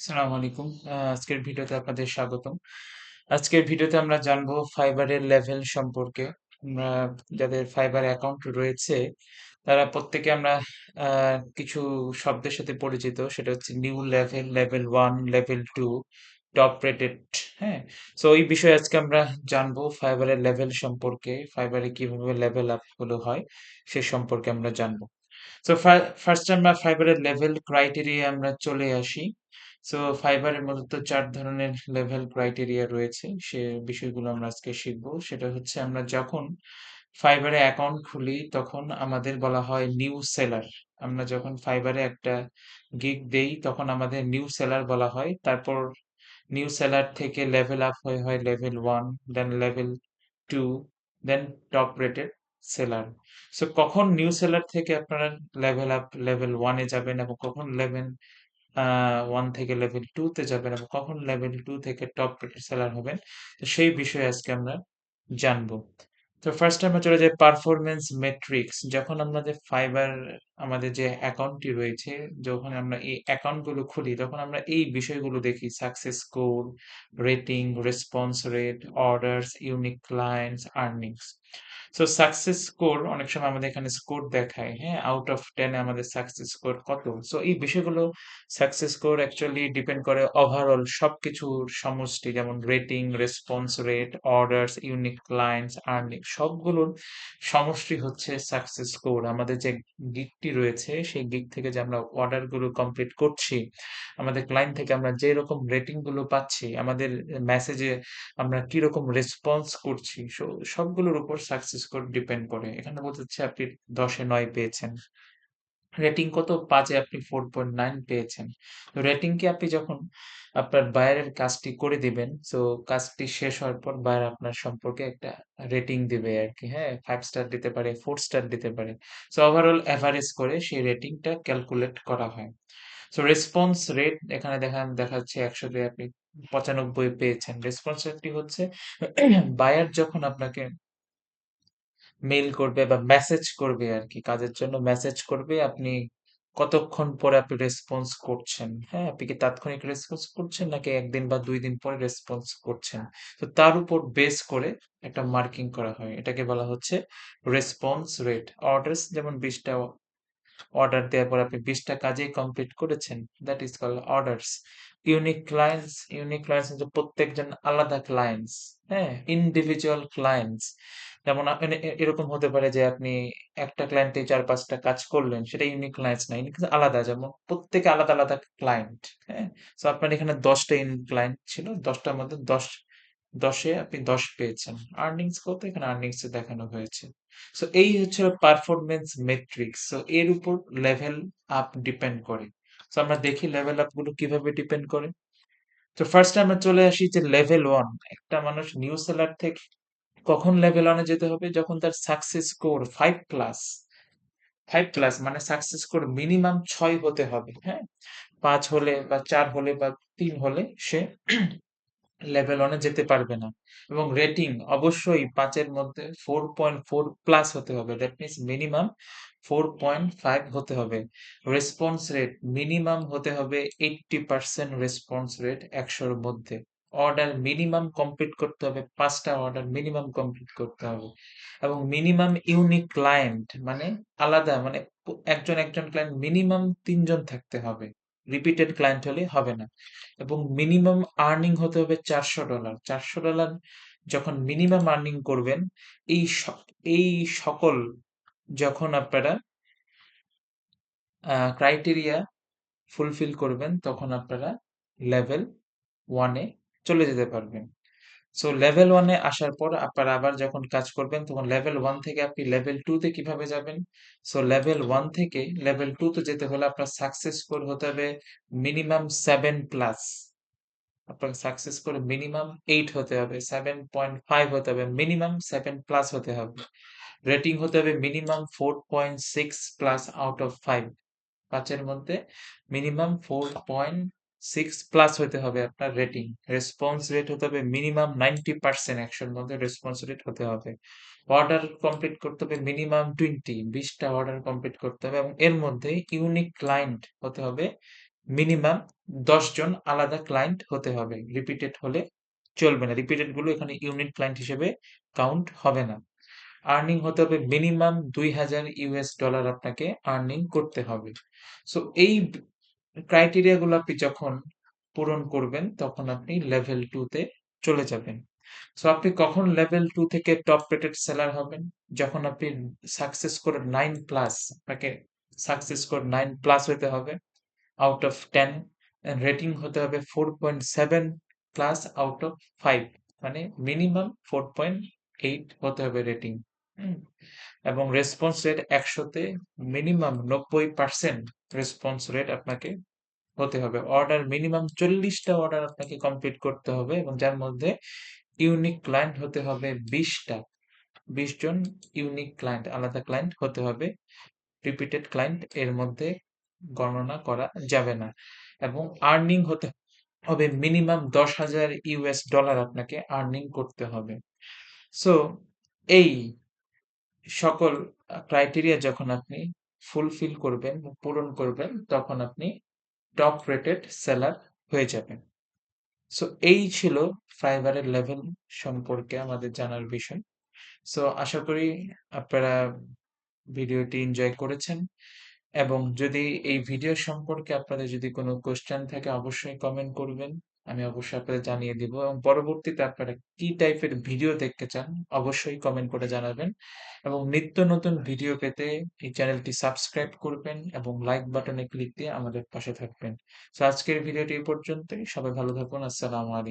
আসসালামু আলাইকুম। আজকের ভিডিওতে আপনাদের স্বাগতম। আজকের ভিডিওতে আমরা জানব ফাইবারের লেভেল সম্পর্কে। যাদের ফাইবার অ্যাকাউন্ট রয়েছে, তারা প্রত্যেকে আমরা কিছু শব্দের সাথে পরিচিত। সেটা হচ্ছে new level, level 1, level 2, top rated, হ্যাঁ? সো এই বিষয়ে আজকে আমরা জানব ফাইবারের লেভেল সম্পর্কে, ফাইবারে কীভাবে লেভেল আপগুলো হয়, সে সম্পর্কে আমরা জানব। ফা ফার্স্ট আমরা ফাইবারের লেভেল ক্রাইটেরিয়া আমরা চলে আসি। সো ফাইবারের মূলত চার ধরনের লেভেল ক্রাইটেরিয়া রয়েছে। সে বিষয়গুলো আমরা আজকে শিখব। সেটা হচ্ছে আমরা যখন ফাইবারে অ্যাকাউন্ট খুলি তখন আমাদের বলা হয় নিউ সেলার। আমরা যখন ফাইবারে একটা গিগ দেই তখন আমাদের নিউ সেলার বলা হয়। তারপর নিউ সেলার থেকে লেভেল আপ হয়ে হয় level 1, then level 2, then top rated seller. So কখন নিউ সেলার থেকে আপনারা লেভেল আপ লেভেল 1 এ যাবেন এবং কখন লেভেল 1 থেকে লেভেল টু তে যাবেন এবং কখন লেভেল টু থেকে টপ সেলার হবেন, তো সেই বিষয়ে আজকে আমরা জানব। তো ফার্স্ট আমরা চলে যাই পারফরমেন্স মেট্রিক্স। যখন আমাদের ফাইবার আমাদের যে অ্যাকাউন্টটি রয়েছে, যখন আমরা এই অ্যাকাউন্টগুলো খুলি তখন আমরা এই বিষয়গুলো দেখি success score, rating, response rate, orders, unique clients, earnings. So success score অনেক সময় আমাদের এখানে স্কোর দেখায়, হ্যাঁ? আউট অফ 10 এ আমাদের সাকসেস স্কোর কত? সো এই বিষয়গুলো সাকসেস স্কোর অ্যাকচুয়ালি ডিপেন্ড করে ওভারঅল সবকিছুর সমষ্টি যেমন rating, response rate, orders, unique clients, earning সবগুলোর সমষ্টি হচ্ছে সাকসেস স্কোর। আমাদের যে গিগটি রয়েছে সেই গিগ থেকে যে আমরা অর্ডারগুলো কমপ্লিট করছি, আমাদের ক্লায়েন্ট থেকে আমরা যেরকম রেটিংগুলো পাচ্ছি, আমাদের মেসেজে আমরা কি রকম রেসপন্স করছি, সবগুলোর উপর সাকসেস স্কোর ডিপেন্ড করে। এখানে বলতে হচ্ছে আপনি ১০ এ ৯ পেয়েছেন। রেটিং কত? পাঁচে আপনি ফোর পয়েন্ট নাইন পেয়েছেন। রেটিং কি আপনি যখন আপনার বায়ারের কাজটি করে দিবেন, সো কাজটি শেষ হওয়ার পর বায়ার আপনার সম্পর্কে একটা রেটিং দিবে আর কি হ্যাঁ? ফাইভ স্টার দিতে পারে, ফোর স্টার দিতে পারে। সো ওভারঅল এভারেজ করে সেই রেটিংটা ক্যালকুলেট করা হয়। সো রেসপন্স রেট এখানে দেখান দেখাচ্ছে ১০০ তে আপনি ৯৫ পেয়েছেন। রেসপন্স রেটটি হচ্ছে বায়ার যখন আপনাকে মেইল করবে বা মেসেজ করবে আর কি কাজের জন্য মেসেজ করবে, আপনি কতক্ষণ পরে আপনি রেসপন্স করছেন, হ্যাঁ? আপনি কি তাৎক্ষণিক রেসপন্স করছেন নাকি একদিন বা দুই দিন পরে রেসপন্স করছেন। তো তার উপর বেস করে একটা মার্কিং করা হয়। এটাকে বলা হচ্ছে রেসপন্স রেট। অর্ডারস যেমন ২০ টা অর্ডার দেওয়ার পর আপনি ২০ টা কাজেই কমপ্লিট করেছেন, that is call orders. Unique clients, unique clients প্রত্যেকজন আলাদা ক্লায়েন্টস, হ্যাঁ? Individual clients. যেমন মানে এরকম হতে পারে যে আপনি একটা ক্লায়েন্টে ৪-৫ টা কাজ করলেন, সেটা ইউনিক ক্লায়েন্টস না। ইউনিক আলাদা যেমন প্রত্যেকে আলাদা, আলাদা ক্লায়েন্ট, হ্যাঁ? সো আপনার এখানে ১০ টা ইউনিক ক্লায়েন্ট ছিল। ১০ টার মধ্যে ১০ ১০ এ আপনি ১০ পেয়েছেন। আর্নিংস কত? এখানে আর্নিংস দেখানো হয়েছে। সো এই হচ্ছে পারফরম্যান্স মেট্রিক্স। সো এর উপর লেভেল আপ ডিপেন্ড করে। সো আমরা দেখি লেভেল আপগুলো কীভাবে ডিপেন্ড করে। তো ফার্স্ট আমরা চলে আসি যে লেভেল ওয়ান একটা মানুষ নিউ সেলার থেকে কখন লেভেল ওয়ানে যেতে হবে? যখন তার success score five plus five plus মানে সাকসেস স্কোর মিনিমাম ছয় হতে হবে, হ্যাঁ? পাঁচ হলে বা চার হলে বা তিন হলে সে লেভেল 1 এ যেতে পারবে না। এবং রেটিং অবশ্যই পাঁচের মধ্যে ফোর পয়েন্ট ফোর প্লাস হতে হবে। দ্যাট মিনস মিনিমাম 4.5 হতে হবে। রেসপন্স রেট মিনিমাম হতে হবে 80% রেসপন্স রেট একশোর মধ্যে। অর্ডার মিনিমাম কমপ্লিট করতে হবে পাঁচটা অর্ডার মিনিমাম কমপ্লিট করতে হবে। এবং মিনিমাম ইউনিক ক্লায়েন্ট মানে আলাদা মানে একজন, একজন ক্লায়েন্ট মিনিমাম তিনজন থাকতে হবে। রিপিটেড ক্লায়েন্ট হলে হবে না। এবং মিনিমাম আর্নিং হতে হবে $৪০০ $৪০০ যখন মিনিমাম আর্নিং করবেন, এই এই সকল যখন আপনারা ক্রাইটেরিয়া ফুলফিল করবেন তখন আপনারা লেভেল ওয়ানে চলে যেতে পারবেন। সো লেভেল ওয়ানে আসার পর আপনারা আবার যখন কাজ করবেন তখন লেভেল ওয়ান থেকে আপনি লেভেল 2 তে কীভাবে যাবেন? সো লেভেল ওয়ান থেকে লেভেল 2 তে যেতে হলে আপনার সাকসেস স্কোর হতে হবে মিনিমাম সেভেন প্লাস। আপনার সাকসেস স্কোর মিনিমাম এইট হতে হবে, 7.5 হতে হবে, মিনিমাম সেভেন প্লাস হতে হবে। রেটিং হতে হবে মিনিমাম 4.6 প্লাস আউট অফ 5 ৫ এর মধ্যে মিনিমাম 4.6 প্লাস হতে হবে আপনার রেটিং। রেসপন্স রেট হতে হবে মিনিমাম 90% ১০০ মধ্যে রেসপন্স রেট হতে হবে। অর্ডার কমপ্লিট করতে হবে মিনিমাম টোয়েন্টি বিশটা অর্ডার কমপ্লিট করতে হবে এবং এর মধ্যে ইউনিক ক্লায়েন্ট হতে হবে মিনিমাম ১০ জন আলাদা ক্লায়েন্ট হতে হবে। রিপিটেড হলে চলবে না। রিপিটেডগুলো এখানে ইউনিট ক্লায়েন্ট হিসেবে কাউন্ট হবে না। আর্নিং হতে হবে মিনিমাম $২,০০০ আপনাকে আর্নিং করতে হবে। সো এই ক্রাইটেরিয়া গুলো আপনি যখন পূরণ করবেন, তখন আপনি লেভেল 2 তে চলে যাবেন। সো আপনি কখন লেভেল টু থেকে টপ রেটেড সেলার হবেন? যখন আপনি সাকসেস করে নাইন প্লাস আপনাকে সাকসেস করে নাইন প্লাস হইতে হবে আউট অফ 10 অ্যান্ড রেটিং হতে হবে 4.7 প্লাস আউট অফ ফাইভ মানে মিনিমাম 4.8 হতে হবে রেটিং। এবং রেসপন্স রেট একশোতে মিনিমাম ৯০% রেসপন্স রেট আপনাকে হতে হবে। অর্ডার মিনিমাম চল্লিশটা অর্ডার আপনাকে কমপ্লিট করতে হবে এবং যার মধ্যে ইউনিক ক্লায়েন্ট হতে হবে বিশটা বিশ জন ইউনিক ক্লায়েন্ট আলাদা ক্লায়েন্ট হতে হবে। রিপিটেড ক্লায়েন্ট এর মধ্যে গণনা করা যাবে না। এবং আর্নিং হতে হবে মিনিমাম $১০,০০০ আপনাকে আর্নিং করতে হবে। সো এই সকল ক্রাইটেরিয়া যখন আপনি ফুলফিল করবেন, পূরণ করবেন তখন আপনি টপ রেটেড সেলার হয়ে যাবেন। সো এই ছিল ফাইবারের লেভেল সম্পর্কে আমাদের জানার বিষয়। সো আশা করি আপনারা ভিডিওটি এনজয় করেছেন এবং যদি এই ভিডিও সম্পর্কে আপনাদের যদি কোনো কোয়েশ্চেন থাকে, অবশ্যই কমেন্ট করবেন। আমি অবশ্যই আপনাদের জানিয়ে দিব এবং পরবর্তীতে আপনারা কি টাইপের ভিডিও দেখতে চান, অবশ্যই কমেন্ট করে জানাবেন এবং নিত্য নতুন ভিডিও পেতে এই চ্যানেলটি সাবস্ক্রাইব করবেন এবং লাইক বাটনে ক্লিক দিয়ে আমাদের পাশে থাকবেন। তো আজকের ভিডিওটি এই পর্যন্তই। সবাই ভালো থাকুন। আসসালামু আলাইকুম।